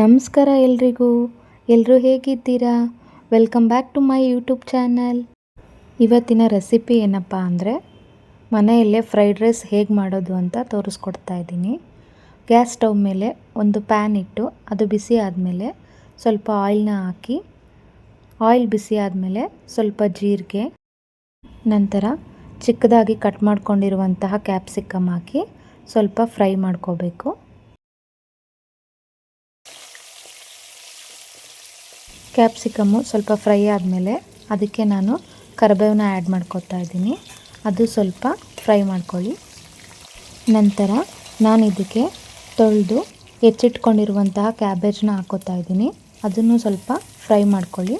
ನಮಸ್ಕಾರ ಎಲ್ರಿಗೂ. ಎಲ್ಲರೂ ಹೇಗಿದ್ದೀರಾ? Welcome back to my YouTube channel ಇವತ್ತಿನ ರೆಸಿಪಿ ಏನಪ್ಪ ಅಂದರೆ, ಮನೆಯಲ್ಲೇ ಫ್ರೈಡ್ ರೈಸ್ ಹೇಗೆ ಮಾಡೋದು ಅಂತ ತೋರಿಸ್ಕೊಡ್ತಾ ಇದ್ದೀನಿ. ಗ್ಯಾಸ್ ಸ್ಟವ್ ಮೇಲೆ ಒಂದು ಪ್ಯಾನ್ ಇಟ್ಟು, ಅದು ಬಿಸಿ ಆದಮೇಲೆ ಸ್ವಲ್ಪ ಆಯಿಲ್ನ ಹಾಕಿ ಆಯಿಲ್ ಬಿಸಿ ಆದಮೇಲೆ ಸ್ವಲ್ಪ ಜೀರಿಗೆ, ನಂತರ ಚಿಕ್ಕದಾಗಿ ಕಟ್ ಮಾಡ್ಕೊಂಡಿರುವಂತಹ ಕ್ಯಾಪ್ಸಿಕಮ್ ಹಾಕಿ ಸ್ವಲ್ಪ ಫ್ರೈ ಮಾಡ್ಕೋಬೇಕು. ಕ್ಯಾಪ್ಸಿಕಮ್ಮು ಸ್ವಲ್ಪ ಫ್ರೈ ಆದಮೇಲೆ ಅದಕ್ಕೆ ನಾನು ಕರಿಬೇವನ್ನ ಆ್ಯಡ್ ಮಾಡ್ಕೊತಾ ಇದ್ದೀನಿ. ಅದು ಸ್ವಲ್ಪ ಫ್ರೈ ಮಾಡ್ಕೊಳ್ಳಿ. ನಂತರ ನಾನು ಇದಕ್ಕೆ ತೊಳೆದು ಹೆಚ್ಚಿಟ್ಕೊಂಡಿರುವಂತಹ ಕ್ಯಾಬೇಜ್ನ ಹಾಕೋತಾ ಇದ್ದೀನಿ. ಅದನ್ನು ಸ್ವಲ್ಪ ಫ್ರೈ ಮಾಡ್ಕೊಳ್ಳಿ.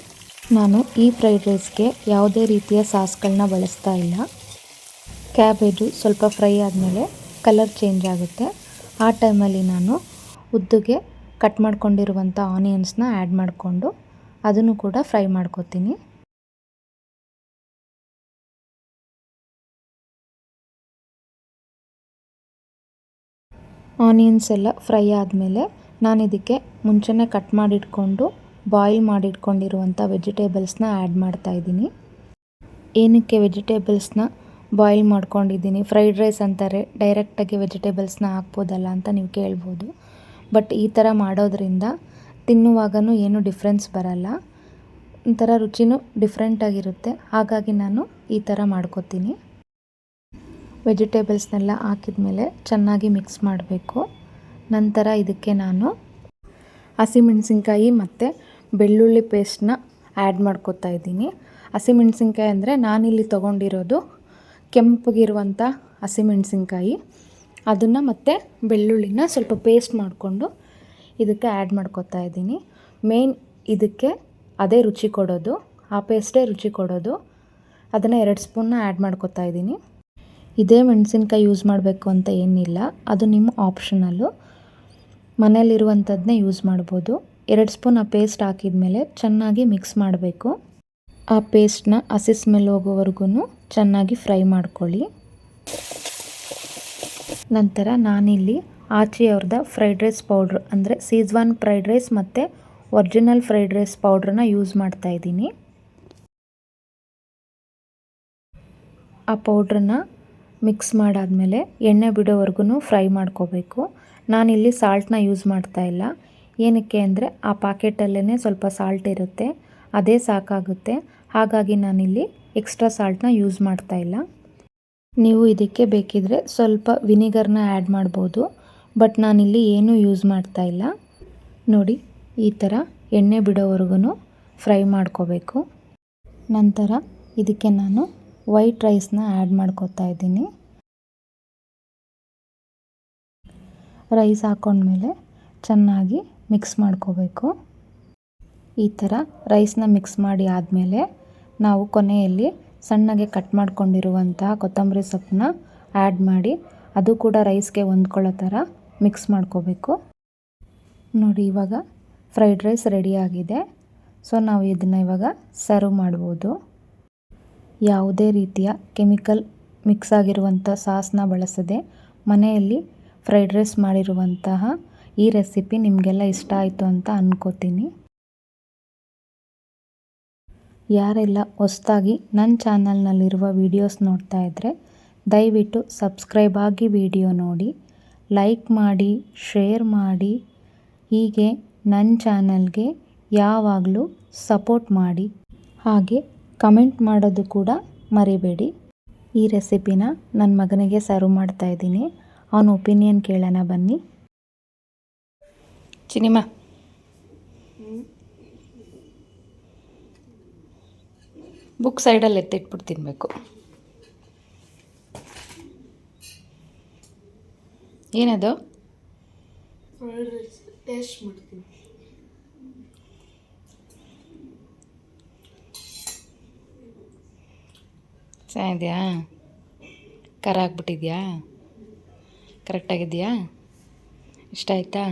ನಾನು ಈ ಫ್ರೈಡ್ ರೈಸ್ಗೆ ಯಾವುದೇ ರೀತಿಯ ಸಾಸ್ಗಳನ್ನ ಬಳಸ್ತಾ ಇಲ್ಲ. ಕ್ಯಾಬೇಜು ಸ್ವಲ್ಪ ಫ್ರೈ ಆದಮೇಲೆ ಕಲರ್ ಚೇಂಜ್ ಆಗುತ್ತೆ. ಆ ಟೈಮಲ್ಲಿ ನಾನು ಉದ್ದುಗೆ ಕಟ್ ಮಾಡ್ಕೊಂಡಿರುವಂಥ ಆನಿಯನ್ಸ್ನ ಆ್ಯಡ್ ಮಾಡಿಕೊಂಡು ಅದನ್ನು ಕೂಡ ಫ್ರೈ ಮಾಡ್ಕೊತೀನಿ. ಆನಿಯನ್ಸ್ ಎಲ್ಲ ಫ್ರೈ ಆದಮೇಲೆ ನಾನು ಇದಕ್ಕೆ ಮುಂಚೆನೇ ಕಟ್ ಮಾಡಿಟ್ಕೊಂಡು, ಬಾಯ್ಲ್ ಮಾಡಿಟ್ಕೊಂಡಿರುವಂಥ ವೆಜಿಟೇಬಲ್ಸ್ನ ಆ್ಯಡ್ ಮಾಡ್ತಾಯಿದ್ದೀನಿ ಏನಕ್ಕೆ ವೆಜಿಟೇಬಲ್ಸ್ನ ಬಾಯ್ಲ್ ಮಾಡ್ಕೊಂಡಿದ್ದೀನಿ, ಫ್ರೈಡ್ ರೈಸ್ ಅಂತಾರೆ, ಡೈರೆಕ್ಟಾಗಿ ವೆಜಿಟೇಬಲ್ಸ್ನ ಹಾಕ್ಬೋದಲ್ಲ ಅಂತ ನೀವು ಕೇಳ್ಬೋದು. ಬಟ್ ಈ ಥರ ಮಾಡೋದ್ರಿಂದ ತಿನ್ನುವಾಗಲೂ ಏನು ಡಿಫ್ರೆನ್ಸ್ ಬರಲ್ಲ. ಒಂಥರ ರುಚಿನೂ ಡಿಫ್ರೆಂಟಾಗಿರುತ್ತೆ ಹಾಗಾಗಿ ನಾನು ಈ ಥರ ಮಾಡ್ಕೋತೀನಿ. ವೆಜಿಟೇಬಲ್ಸ್ನೆಲ್ಲ ಹಾಕಿದ ಮೇಲೆ ಚೆನ್ನಾಗಿ ಮಿಕ್ಸ್ ಮಾಡಬೇಕು. ನಂತರ ಇದಕ್ಕೆ ನಾನು ಹಸಿಮೆಣಸಿನ್ಕಾಯಿ ಮತ್ತು ಬೆಳ್ಳುಳ್ಳಿ ಪೇಸ್ಟ್ನ ಆ್ಯಡ್ ಮಾಡ್ಕೋತಾ ಇದ್ದೀನಿ. ಹಸಿಮೆಣ್ಸಿನ್ಕಾಯಿ ಅಂದರೆ ನಾನಿಲ್ಲಿ ತೊಗೊಂಡಿರೋದು ಕೆಂಪಗಿರುವಂಥ ಹಸಿಮೆಣ್ಸಿನ್ಕಾಯಿ ಅದನ್ನು ಮತ್ತು ಬೆಳ್ಳುಳ್ಳಿನ ಸ್ವಲ್ಪ ಪೇಸ್ಟ್ ಮಾಡಿಕೊಂಡು ಇದಕ್ಕೆ ಆ್ಯಡ್ ಮಾಡ್ಕೊತಾ ಇದ್ದೀನಿ. ಮೇನ್ ಇದಕ್ಕೆ ಅದೇ ರುಚಿ ಕೊಡೋದು, ಆ ಪೇಸ್ಟೇ ರುಚಿ ಕೊಡೋದು. ಅದನ್ನು ಎರಡು ಸ್ಪೂನ್ನ ಆ್ಯಡ್ ಮಾಡ್ಕೊತಾ ಇದ್ದೀನಿ. ಇದೇ ಮೆಣಸಿನ್ಕಾಯಿ ಯೂಸ್ ಮಾಡಬೇಕು ಅಂತ ಏನಿಲ್ಲ, ಅದು ನಿಮ್ಮ ಆಪ್ಷನಲ್ಲು ಮನೇಲಿರುವಂಥದ್ದನ್ನೇ ಯೂಸ್ ಮಾಡ್ಬೋದು. ಎರಡು ಸ್ಪೂನ್ ಆ ಪೇಸ್ಟ್ ಹಾಕಿದ ಮೇಲೆ ಚೆನ್ನಾಗಿ ಮಿಕ್ಸ್ ಮಾಡಬೇಕು. ಆ ಪೇಸ್ಟ್ನ ಹಸಿ ಸ್ಮೆಲ್ ಹೋಗೋವರೆಗೂ ಚೆನ್ನಾಗಿ ಫ್ರೈ ಮಾಡ್ಕೊಳ್ಳಿ. ನಂತರ ನಾನಿಲ್ಲಿ ಆಚಿಯವ್ರದ್ದು ಫ್ರೈಡ್ ರೈಸ್ ಪೌಡ್ರ್ ಅಂದರೆ ಸೀಜ್ವಾನ್ ಫ್ರೈಡ್ ರೈಸ್ ಮತ್ತು ಒರಿಜಿನಲ್ ಫ್ರೈಡ್ ರೈಸ್ ಪೌಡ್ರನ್ನ ಯೂಸ್ ಮಾಡ್ತಾ ಇದ್ದೀನಿ. ಆ ಪೌಡ್ರನ್ನ ಮಿಕ್ಸ್ ಮಾಡಾದಮೇಲೆ ಎಣ್ಣೆ ಬಿಡೋವರೆಗೂ ಫ್ರೈ ಮಾಡ್ಕೋಬೇಕು. ನಾನಿಲ್ಲಿ ಸಾಲ್ಟ್ನ ಯೂಸ್ ಮಾಡ್ತಾ ಇಲ್ಲ. ಏನಕ್ಕೆ ಅಂದರೆ ಆ ಪಾಕೆಟಲ್ಲೇ ಸ್ವಲ್ಪ ಸಾಲ್ಟ್ ಇರುತ್ತೆ. ಅದೇ ಸಾಕಾಗುತ್ತೆ. ಹಾಗಾಗಿ ನಾನಿಲ್ಲಿ ಎಕ್ಸ್ಟ್ರಾ ಸಾಲ್ಟ್ನ ಯೂಸ್ ಮಾಡ್ತಾ ಇಲ್ಲ. ನೀವು ಇದಕ್ಕೆ ಬೇಕಿದ್ರೆ ಸ್ವಲ್ಪ ವಿನಿಗರ್ನ ಆ್ಯಡ್ ಮಾಡ್ಬೋದು. ಬಟ್ ನಾನಿಲ್ಲಿ ಏನೂ ಯೂಸ್ ಮಾಡ್ತಾ ಇಲ್ಲ. ನೋಡಿ, ಈ ಥರ ಎಣ್ಣೆ ಬಿಡೋವರೆಗೂ ಫ್ರೈ ಮಾಡ್ಕೋಬೇಕು. ನಂತರ ಇದಕ್ಕೆ ನಾನು ವೈಟ್ ರೈಸ್ನ ಆ್ಯಡ್ ಮಾಡ್ಕೋತಾ ಇದ್ದೀನಿ. ರೈಸ್ ಹಾಕೊಂಡ್ಮೇಲೆ ಚೆನ್ನಾಗಿ ಮಿಕ್ಸ್ ಮಾಡ್ಕೋಬೇಕು. ಈ ಥರ ರೈಸ್ನ ಮಿಕ್ಸ್ ಮಾಡಿ ಆದಮೇಲೆ ನಾವು ಕೊನೆಯಲ್ಲಿ ಸಣ್ಣಗೆ ಕಟ್ ಮಾಡ್ಕೊಂಡಿರುವಂತಹ ಕೊತ್ತಂಬರಿ ಸೊಪ್ಪನ್ನ ಆ್ಯಡ್ ಮಾಡಿ, ಅದು ಕೂಡ ರೈಸ್ಗೆ ಹೊಂದ್ಕೊಳ್ಳೋ ಥರ ಮಿಕ್ಸ್ ಮಾಡ್ಕೋಬೇಕು. ನೋಡಿ, ಇವಾಗ ಫ್ರೈಡ್ ರೈಸ್ ರೆಡಿಯಾಗಿದೆ ಸೊ, ನಾವು ಇದನ್ನು ಇವಾಗ ಸರ್ವ್ ಮಾಡ್ಬೋದು. ಯಾವುದೇ ರೀತಿಯ ಕೆಮಿಕಲ್ ಮಿಕ್ಸ್ ಆಗಿರುವಂಥ ಸಾಸ್ನ ಬಳಸದೆ ಮನೆಯಲ್ಲಿ ಫ್ರೈಡ್ ರೈಸ್ ಮಾಡಿರುವಂತಹ ಈ ರೆಸಿಪಿ ನಿಮಗೆಲ್ಲ ಇಷ್ಟ ಆಯಿತು ಅಂತ ಅಂದ್ಕೋತೀನಿ ಯಾರೆಲ್ಲ ಹೊಸ್ದಾಗಿ ನನ್ನ ಚಾನಲ್ನಲ್ಲಿರುವ ವೀಡಿಯೋಸ್ ನೋಡ್ತಾ ಇದ್ದರೆ ದಯವಿಟ್ಟು ಸಬ್ಸ್ಕ್ರೈಬ್ ಆಗಿ ವಿಡಿಯೋ ನೋಡಿ. ಲೈಕ್ ಮಾಡಿ ಶೇರ್ ಮಾಡಿ, ಹೀಗೆ ನನ್ನ ಚಾನಲ್ಗೆ ಯಾವಾಗಲೂ ಸಪೋರ್ಟ್ ಮಾಡಿ. ಹಾಗೆ ಕಮೆಂಟ್ ಮಾಡೋದು ಕೂಡ ಮರಿಬೇಡಿ. ಈ ರೆಸಿಪಿನ ನನ್ನ ಮಗನಿಗೆ ಸರ್ವ್ ಮಾಡ್ತಾ ಇದ್ದೀನಿ. ಅವನ ಒಪಿನಿಯನ್ ಕೇಳೋಣ ಬನ್ನಿ. ಚಿನಿಮ. ಬುಕ್ ಸೈಡಲ್ಲಿ ಎತ್ತಿಟ್ಬಿಟ್ಟು ತಿನ್ನಬೇಕು ಏನದು? ಟೇಸ್ಟ್ ಮಾಡ್ತೀನಿ. ಚೆನ್ನಾಗಿದೆಯಾ? ಖಾರ ಆಗ್ಬಿಟ್ಟಿದ್ಯಾ? ಕರೆಕ್ಟಾಗಿದೆಯಾ? ಇಷ್ಟ ಆಯ್ತಾ?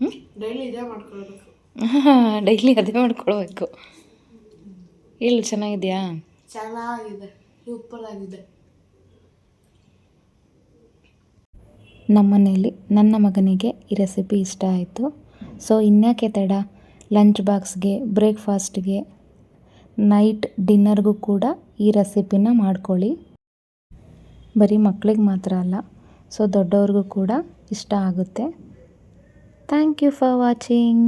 ಹ್ಞೂ ಡೈಲಿ ಇದೇ ಮಾಡ್ಕೊಳ್ಬೇಕು. ಹಾಂ ಡೈಲಿ ಅದೇ ಮಾಡ್ಕೊಳ್ಬೇಕು. ಹೇಳು ಚೆನ್ನಾಗಿದೆಯಾ? ಚೆನ್ನಾಗಿದೆ. ಸೂಪರ್ ಆಗಿದೆ. ನಮ್ಮ ಮನೆಯಲ್ಲಿ ನನ್ನ ಮಗನಿಗೆ ಈ ರೆಸಿಪಿ ಇಷ್ಟ ಆಯಿತು. ಸೊ ಇನ್ಯಾಕೆ ತಡ? ಲಂಚ್ ಬಾಕ್ಸ್ಗೆ ಬ್ರೇಕ್ಫಾಸ್ಟ್ಗೆ ನೈಟ್ ಡಿನ್ನರ್ಗೂ ಕೂಡ ಈ ರೆಸಿಪಿನ ಮಾಡ್ಕೊಳ್ಳಿ. ಬರೀ ಮಕ್ಕಳಿಗೆ ಮಾತ್ರ ಅಲ್ಲ ಸೊ ದೊಡ್ಡವ್ರಿಗೂ ಕೂಡ ಇಷ್ಟ ಆಗುತ್ತೆ. Thank you for watching